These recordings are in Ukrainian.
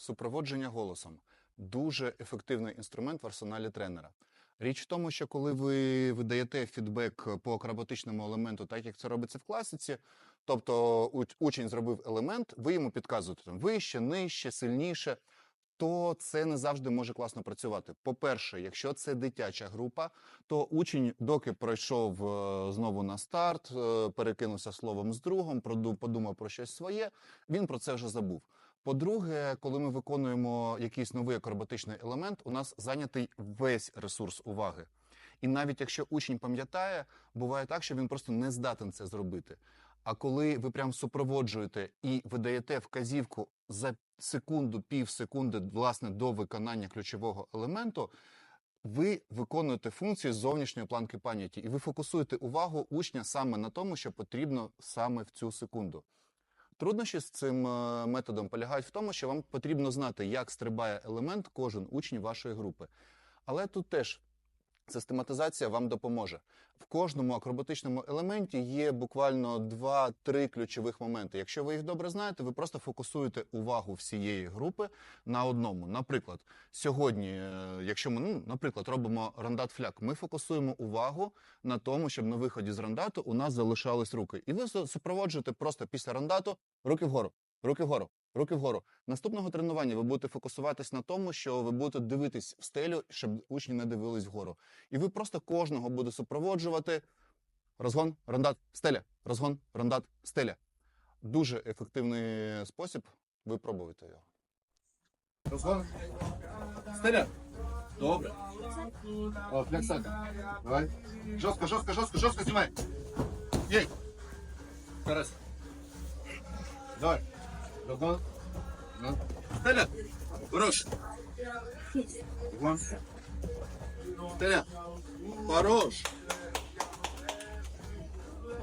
Супроводження голосом дуже ефективний інструмент в арсеналі тренера. Річ в тому, що коли ви видаєте фідбек по акробатичному елементу, так як це робиться в класиці, тобто учень зробив елемент, ви йому підказуєте там вище, нижче, сильніше. То це не завжди може класно працювати. По-перше, якщо це дитяча група, то учень, доки пройшов е, знову на старт, е, перекинувся словом з другом, подумав про щось своє, він про це вже забув. По-друге, коли ми виконуємо якийсь новий акробатичний елемент, у нас зайнятий весь ресурс уваги. І навіть якщо учень пам'ятає, буває так, що він просто не здатен це зробити. А коли ви прям супроводжуєте і видаєте вказівку за секунду, пів секунди, власне, до виконання ключового елементу, ви виконуєте функцію зовнішньої планки пам'яті, і ви фокусуєте увагу учня саме на тому, що потрібно саме в цю секунду. Труднощі з цим е, методом полягають в тому, що вам потрібно знати, як стрибає елемент кожен учень вашої групи. Але тут теж систематизація вам допоможе. В кожному акробатичному елементі є буквально 2-3 ключових моменти. Якщо ви їх добре знаєте, ви просто фокусуєте увагу всієї групи на одному. Наприклад, сьогодні, е, якщо ми, ну, наприклад, робимо рандат фляк, ми фокусуємо увагу на тому, щоб на виході з рандату у нас залишались руки. І ви супроводжуєте просто після рандату руки вгору, руки вгору, руки вгору. Наступного тренування ви будете фокусуватись на тому, що ви будете дивитись в стелю, щоб учні не дивились вгору. І ви просто кожного буде супроводжувати розгон, рандат, стеля, розгон, рандат, стеля. Дуже ефективний спосіб. Ви пробуйте його. Розгон. Стеля. Добре. О, флексака. Давай. Жорстко, жорстко, жорстко, жорстко знімай. Єй. Тарас. Давай. Розгон. Ну. Хорош. Розгон. Стеля. Хорош.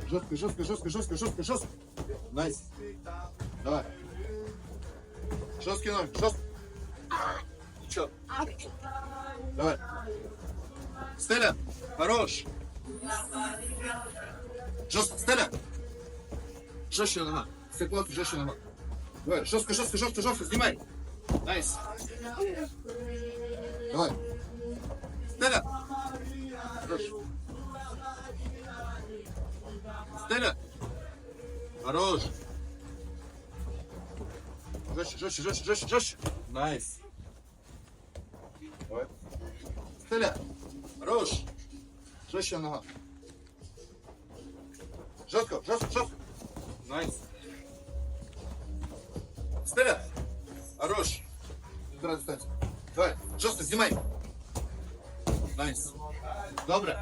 Жорстко, жорстко, жорстко, жорстко, жорстко, жорстко. Найс. Давай. Жорсткий ноль, жорстко. Нічого. Давай. Стеля, хорош. Жорстко, Стеля. Жорстко нога. Секунд, жорстко нога. Давай, жорстко, жорстко, жорстко, жорстко, знімай. Найс. Давай. Стеля. Хорош. Стеля. Хорош. Жорстче, жорстче, жорстче, жорстче, жорстче. Найс. Давай. Стеля. Хорош. Жорстче нога. Жорстко, жорстко, жорстко. Найс. Стеля. Хорош. Збирай дистанцію. Давай, жорстко, знімай. Найс. Добре.